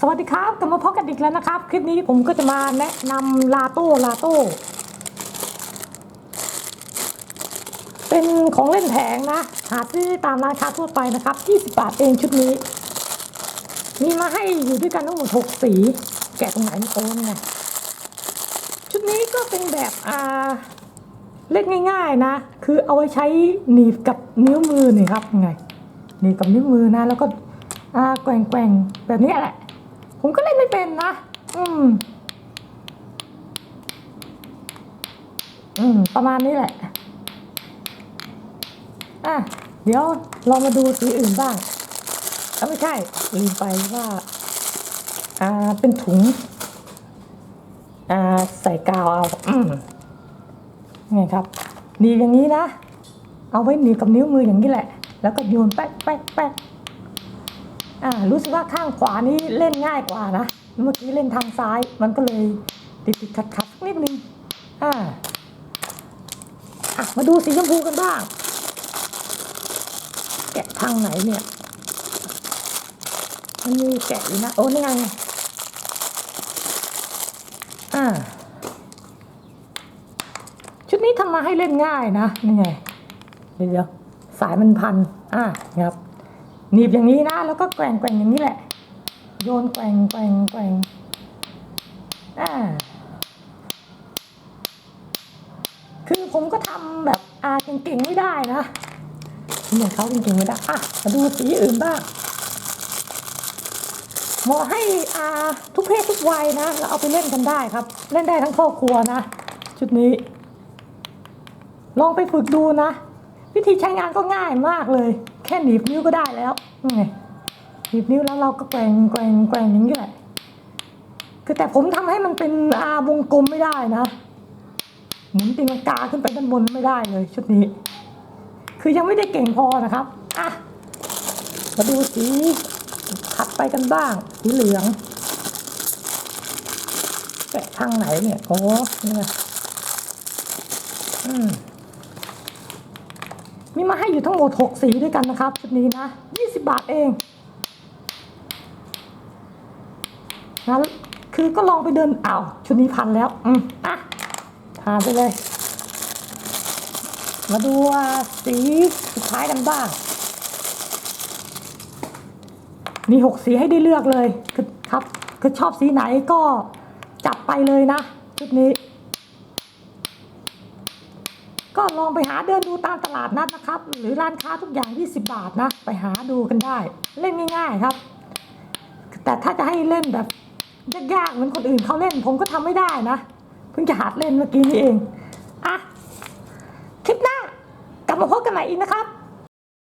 สวัสดีครับกลับมาพบกันอีกแล้วนะครับ คลิปนี้ผมก็จะมาแนะนำลาโต้ลาโต้เป็นของเล่นแผงนะ หาซื้อตามร้านค้าทั่วไปนะครับ 20 บาทเองชุดนี้ มีมาให้อยู่ด้วยกันทั้งหมด6สี แกะตรงไหนมันโอนไงชุดนี้ก็เป็นแบบอ่าเล่นง่ายๆนะ คือเอาไว้ใช้หนีบกับนิ้วมือนี่ครับยังไงหนีบกับนิ้วมือนะ แล้วก็อ่าแกว่งแกว่งๆแบบนี้แหละ ผมก็เล่นไม่เป็นนะ อืม อืม ประมาณนี้แหละ อะ เดี๋ยวลองมาดูสีอื่นบ้างเอ้าไม่ใช่ลืมไปว่า อ่า เป็นถุง อ่า ใส่กาวเอา อืมไงครับหนีอย่างนี้นะ เอาไว้หนีกับนิ้วมืออย่างนี้แหละ แล้วก็โยนแป๊กแป๊กแป๊ก รู้สึกว่าข้างขวานี้เล่นง่ายกว่านะ เมื่อกี้เล่นทางซ้าย มันก็เลยติดติดขัดขัดสักนิดนึงอ่าอะมาดูสีชมพูกันบ้าง แกะทางไหนเนี่ย มันมีแกะอยู่นะ โอ้นี่ไงอ่าชุดนี้ทำมาให้เล่นง่ายนะ นี่ไง เดี๋ยวสายมันพัน อะครับ หนีบอย่างนี้นะ แล้วก็แกว่งแกว่งอย่างนี้แหละ โยนแกว่งแกว่งแกว่งอ่าคือผมก็ทำแบบอาเก่งๆไม่ได้นะเหมือนเขาเก่งๆไม่ได้อะมาดูสีอื่นบ้างเหมาะให้อาทุกเพศทุกวัยนะแล้วเอาไปเล่นกันได้ครับ เล่นได้ทั้งครอบครัวนะ ชุดนี้ ลองไปฝึกดูนะ วิธีใช้งานก็ง่ายมากเลย แค่หนีบนิ้วก็ได้แล้วไงหนีบนิ้วแล้วเราก็แกว่งแกว่งแกว่งอย่างนี้แหละคือแต่ผมทำให้มันเป็นอาวงกลมไม่ได้นะหมุนตีลังกาขึ้นไปด้านบนไม่ได้เลย ชุดนี้ คือยังไม่ได้เก่งพอนะครับอะมาดูสีถัดไปกันบ้าง สีเหลืองแกะทางไหนเนี่ยโอ้เนี่ยอืม มีมาให้อยู่ทั้งหมด 6 สีด้วยกันนะครับชุดนี้นะ 20 บาทเองนะคือก็ลองไปเดินอ้าวชุดนี้พันแล้ว อืมอะผ่านไปเลย มาดูสีสุดท้ายกันบ้าง มี6สีให้ได้เลือกเลยคือครับ คือชอบสีไหนก็จัดไปเลยนะชุดนี้ ก็ลองไปหาเดินดูตามตลาดนัดนะครับ หรือร้านค้าทุกอย่าง 20 บาทนะ ไปหาดูกันได้ เล่นง่าย ๆครับ แต่ถ้าจะให้เล่นแบบยากๆเหมือนคนอื่นเขาเล่น ผมก็ทำไม่ได้นะ เพิ่งจะหัดเล่นเมื่อกี้นี่เอง อะ คลิปหน้ากลับมาพบกันใหม่อีกนะครับ